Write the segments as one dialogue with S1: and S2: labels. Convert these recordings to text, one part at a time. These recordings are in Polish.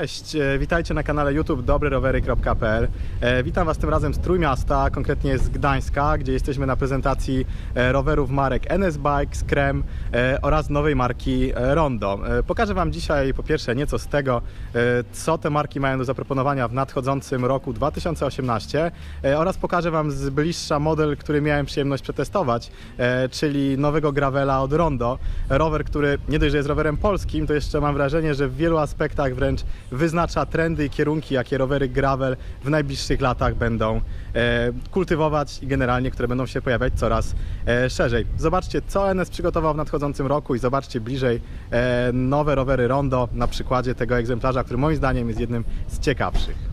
S1: Cześć, e, witajcie na kanale YouTube dobryrowery.pl. E, Witam Was tym razem z Trójmiasta, konkretnie z Gdańska, gdzie jesteśmy na prezentacji e, rowerów marek NS Bike, Skrem e, oraz nowej marki Rondo. Pokażę Wam dzisiaj po pierwsze nieco z tego, co te marki mają do zaproponowania w nadchodzącym roku 2018 e, oraz pokażę Wam z bliższa model, który miałem przyjemność przetestować, czyli nowego Gravela od Rondo. Rower, który nie dość, że jest rowerem polskim, to jeszcze mam wrażenie, że w wielu aspektach wręcz wyznacza trendy i kierunki, jakie rowery gravel w najbliższych latach będą e, kultywować i generalnie, które będą się pojawiać coraz e, szerzej. Zobaczcie, co NS przygotował w nadchodzącym roku i zobaczcie bliżej e, nowe rowery Rondo na przykładzie tego egzemplarza, który moim zdaniem jest jednym z ciekawszych.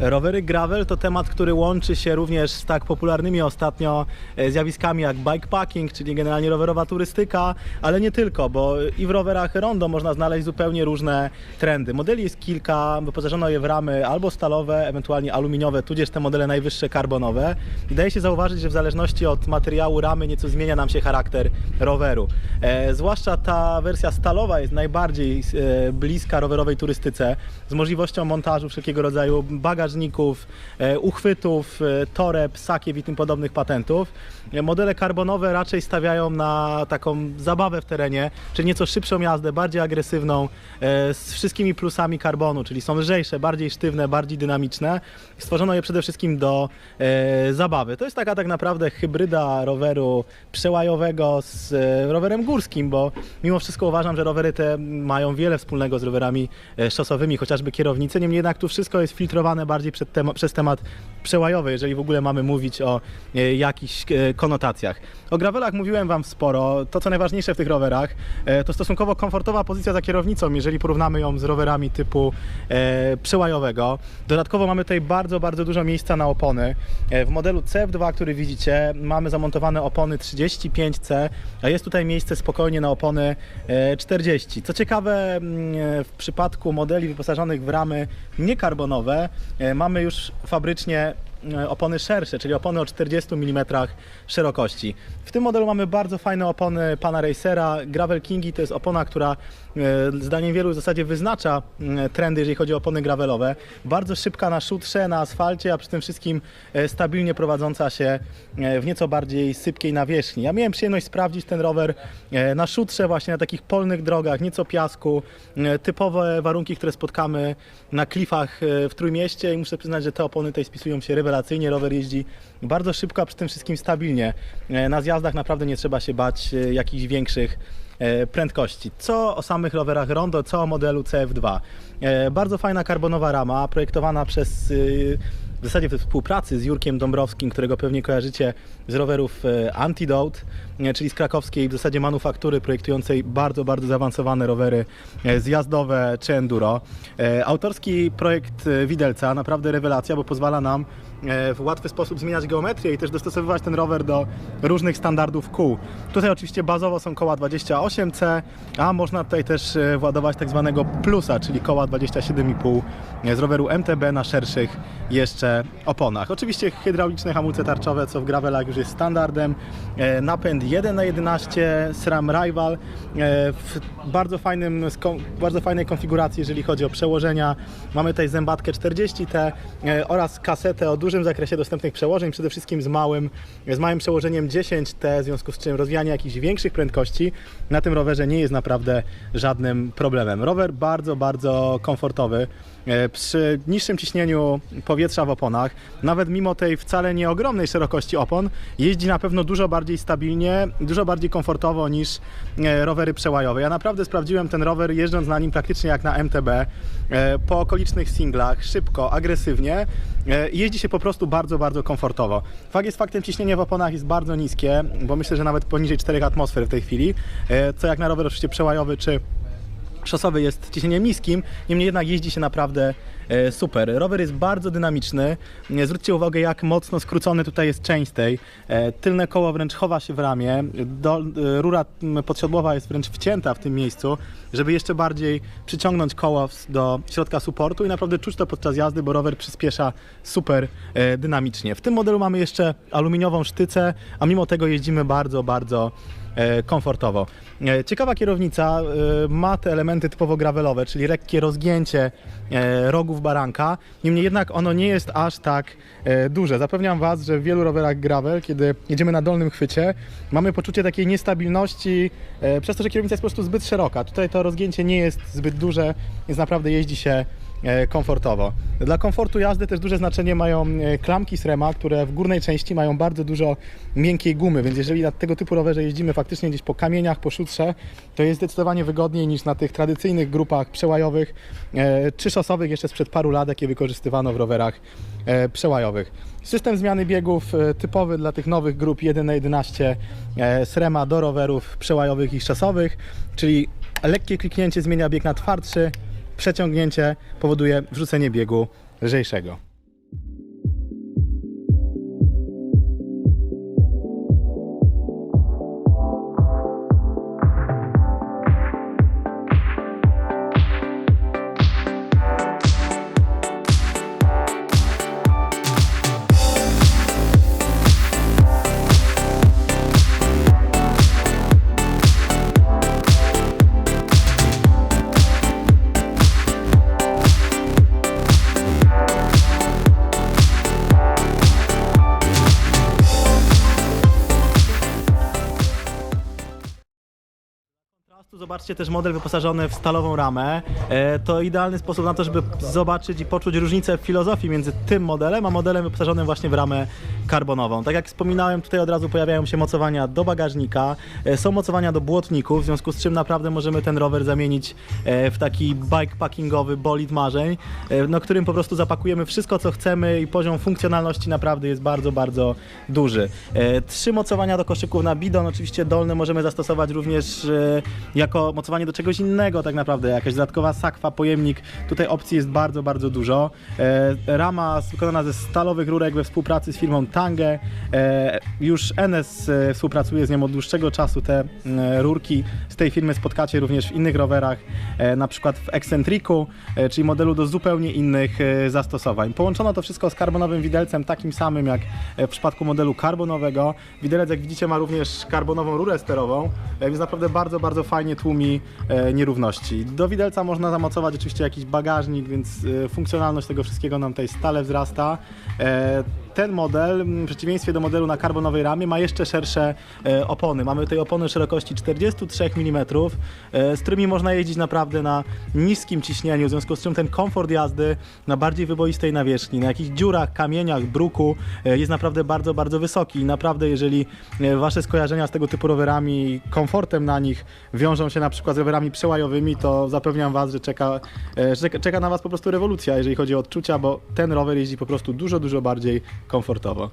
S1: Rowery gravel to temat, który łączy się również z tak popularnymi ostatnio e, zjawiskami jak bikepacking, czyli generalnie rowerowa turystyka, ale nie tylko, bo i w rowerach rondo można znaleźć zupełnie różne trendy. Modeli jest kilka, wyposażono je w ramy albo stalowe, ewentualnie aluminiowe, tudzież te modele najwyższe karbonowe. I daje się zauważyć, że w zależności od materiału ramy nieco zmienia nam się charakter roweru. E, zwłaszcza ta wersja stalowa jest najbardziej e, bliska rowerowej turystyce, z możliwością montażu wszelkiego rodzaju bagażników, e, uchwytów, e, toreb, sakiew i tym podobnych patentów. E, Modele karbonowe raczej stawiają na taką zabawę w terenie, czyli nieco szybszą jazdę, bardziej agresywną, z wszystkimi plusami karbonu, czyli są lżejsze, bardziej sztywne, bardziej dynamiczne. Stworzono je przede wszystkim do zabawy. To jest taka tak naprawdę hybryda roweru przełajowego z rowerem górskim, bo mimo wszystko uważam, że rowery te mają wiele wspólnego z rowerami szosowymi, chociażby kierownicy. Niemniej jednak tu wszystko jest filtrowane bardziej tema- przez temat przełajowy, jeżeli w ogóle mamy mówić o e, jakichś e, konotacjach. O gravelach mówiłem Wam sporo. To, co najważniejsze w tych rowerach, e, to stosunkowo komfortowa pozycja za kierownicą, jeżeli porównamy ją z rowerami typu e, przełajowego. Dodatkowo mamy tutaj bardzo, bardzo dużo miejsca na opony. E, w modelu CF2, który widzicie, mamy zamontowane opony 35C, a jest tutaj miejsce spokojnie na opony e, 40. Co ciekawe, mm, e, w przypadku modeli wyposażonych w ramy niekarbonowe, e, mamy już fabrycznie e, opony szersze, czyli opony o 40 mm szerokości. W tym modelu mamy bardzo fajne opony pana Racera. Gravel Kingi to jest opona, która e, zdaniem wielu w zasadzie wyznacza mm, trendy, jeżeli chodzi o opony gravelowe. Bardzo szybka na szutrze, na asfalcie, a przy tym wszystkim e, stabilnie prowadząca się e, w nieco bardziej sypkiej nawierzchni. Ja miałem przyjemność sprawdzić ten rower e, na szutrze, właśnie na takich polnych drogach, nieco piasku, e, typowe warunki, które spotkamy na klifach e, w Trójmieście i muszę przyznać, że te opony tutaj spisują się rewelacyjnie. Rower jeździ bardzo szybko, a przy tym wszystkim stabilnie. E, Na zjazdach naprawdę nie trzeba się bać e, jakichś większych e, prędkości. Co o samych rowerach Rondo, co o modelu CF2. E, Bardzo fajna karbonowa rama, projektowana przez y, w zasadzie we współpracy z Jurkiem Dąbrowskim, którego pewnie kojarzycie z rowerów e, Antidote, e, czyli z krakowskiej w zasadzie manufaktury projektującej bardzo, bardzo zaawansowane rowery e, zjazdowe czy enduro. E, Autorski projekt e, Widelca, naprawdę rewelacja, bo pozwala nam e, w łatwy sposób zmieniać geometrię i też dostosowywać ten rower do różnych standardów kół. Tutaj oczywiście bazowo są koła 28C, a można tutaj też e, władować tak zwanego plusa, czyli koła 27,5 z roweru MTB na szerszych jeszcze oponach. Oczywiście hydrauliczne hamulce tarczowe, co w gravelach już jest standardem. E, Napęd 1 na 11 SRAM Rival e, w bardzo, fajnym, bardzo fajnej konfiguracji, jeżeli chodzi o przełożenia. Mamy tutaj zębatkę 40T e, oraz kasetę o dużym zakresie dostępnych przełożeń, przede wszystkim z małym, z małym przełożeniem 10T, w związku z czym rozwijanie jakichś większych prędkości na tym rowerze nie jest naprawdę żadnym problemem. Rower bardzo, bardzo komfortowy. E, Przy niższym ciśnieniu powietrza w oponach, nawet mimo tej wcale nie ogromnej szerokości opon, jeździ na pewno dużo bardziej stabilnie, dużo bardziej komfortowo niż e, rowery przełajowe. Ja naprawdę sprawdziłem ten rower jeżdżąc na nim praktycznie jak na MTB, e, po okolicznych singlach, szybko, agresywnie. Jeździ się po prostu bardzo, bardzo komfortowo. Fakt jest faktem, ciśnienie w oponach jest bardzo niskie, bo myślę, że nawet poniżej 4 atmosfer w tej chwili, co jak na rower oczywiście przełajowy czy szosowy jest ciśnieniem niskim, niemniej jednak jeździ się naprawdę e, super. Rower jest bardzo dynamiczny. E, Zwróćcie uwagę, jak mocno skrócony tutaj jest chainstay. E, Tylne koło wręcz chowa się w ramię. Do, rura podsiodłowa jest wręcz wcięta w tym miejscu, żeby jeszcze bardziej przyciągnąć koło do środka supportu i naprawdę czuć to podczas jazdy, bo rower przyspiesza super dynamicznie. W tym modelu mamy jeszcze aluminiową sztycę, a mimo tego jeździmy bardzo, bardzo komfortowo. E, Ciekawa kierownica, e, ma te elementy typowo gravelowe, czyli lekkie rozgięcie e, rogów baranka, niemniej jednak ono nie jest aż tak e, duże. Zapewniam Was, że w wielu rowerach gravel, kiedy jedziemy na dolnym chwycie, mamy poczucie takiej niestabilności e, przez to, że kierownica jest po prostu zbyt szeroka. Tutaj to rozgięcie nie jest zbyt duże, więc naprawdę jeździ się e, komfortowo. Dla komfortu jazdy też duże znaczenie mają e, klamki Srema, które w górnej części mają bardzo dużo miękkiej gumy, więc jeżeli na tego typu rowerze jeździmy faktycznie gdzieś po kamieniach, po szutrze, to jest zdecydowanie wygodniej niż na tych tradycyjnych grupach przełajowych e, czy szosowych jeszcze sprzed paru lat, jakie wykorzystywano w rowerach e, przełajowych. System zmiany biegów e, typowy dla tych nowych grup 1 na 11 e, Srema do rowerów przełajowych i szosowych, czyli lekkie kliknięcie zmienia bieg na twardszy, przeciągnięcie powoduje wrzucenie biegu lżejszego. Zobaczcie też model wyposażony w stalową ramę. E, To idealny sposób na to, żeby zobaczyć i poczuć różnicę w filozofii między tym modelem, a modelem wyposażonym właśnie w ramę karbonową. Tak jak wspominałem, tutaj od razu pojawiają się mocowania do bagażnika, e, są mocowania do błotników, w związku z czym naprawdę możemy ten rower zamienić e, w taki bikepackingowy bolid marzeń, e, no, którym po prostu zapakujemy wszystko, co chcemy i poziom funkcjonalności naprawdę jest bardzo, bardzo duży. Trzy mocowania do koszyków na bidon, oczywiście dolne możemy zastosować również jako mocowanie do czegoś innego tak naprawdę, jakaś dodatkowa sakwa, pojemnik. Tutaj opcji jest bardzo, bardzo dużo. Rama wykonana ze stalowych rurek we współpracy z firmą Tange. E, Już NS e, współpracuje z nią od dłuższego czasu. Te mm, rurki z tej firmy spotkacie również w innych rowerach, e, na przykład w Excentriku, e, czyli modelu do zupełnie innych e, zastosowań. Połączono to wszystko z karbonowym widelcem, takim samym jak e, w przypadku modelu karbonowego. Widelec, jak widzicie, ma również karbonową rurę sterową, e, więc naprawdę bardzo, bardzo fajnie tłumi e, nierówności. Do widelca można zamocować oczywiście jakiś bagażnik, więc e, funkcjonalność tego wszystkiego nam tutaj stale wzrasta. Ten model, w przeciwieństwie do modelu na karbonowej ramie, ma jeszcze szersze e, opony. Mamy tutaj opony szerokości 43 mm, e, z którymi można jeździć naprawdę na niskim ciśnieniu, w związku z czym ten komfort jazdy na bardziej wyboistej nawierzchni, na jakichś dziurach, kamieniach, bruku e, jest naprawdę bardzo, bardzo wysoki. I naprawdę, jeżeli wasze skojarzenia z tego typu rowerami i komfortem na nich wiążą się na przykład z rowerami przełajowymi, to zapewniam was, że czeka, czeka na was po prostu rewolucja, jeżeli chodzi o odczucia, bo ten rower jeździ po prostu dużo, dużo bardziej komfortowo.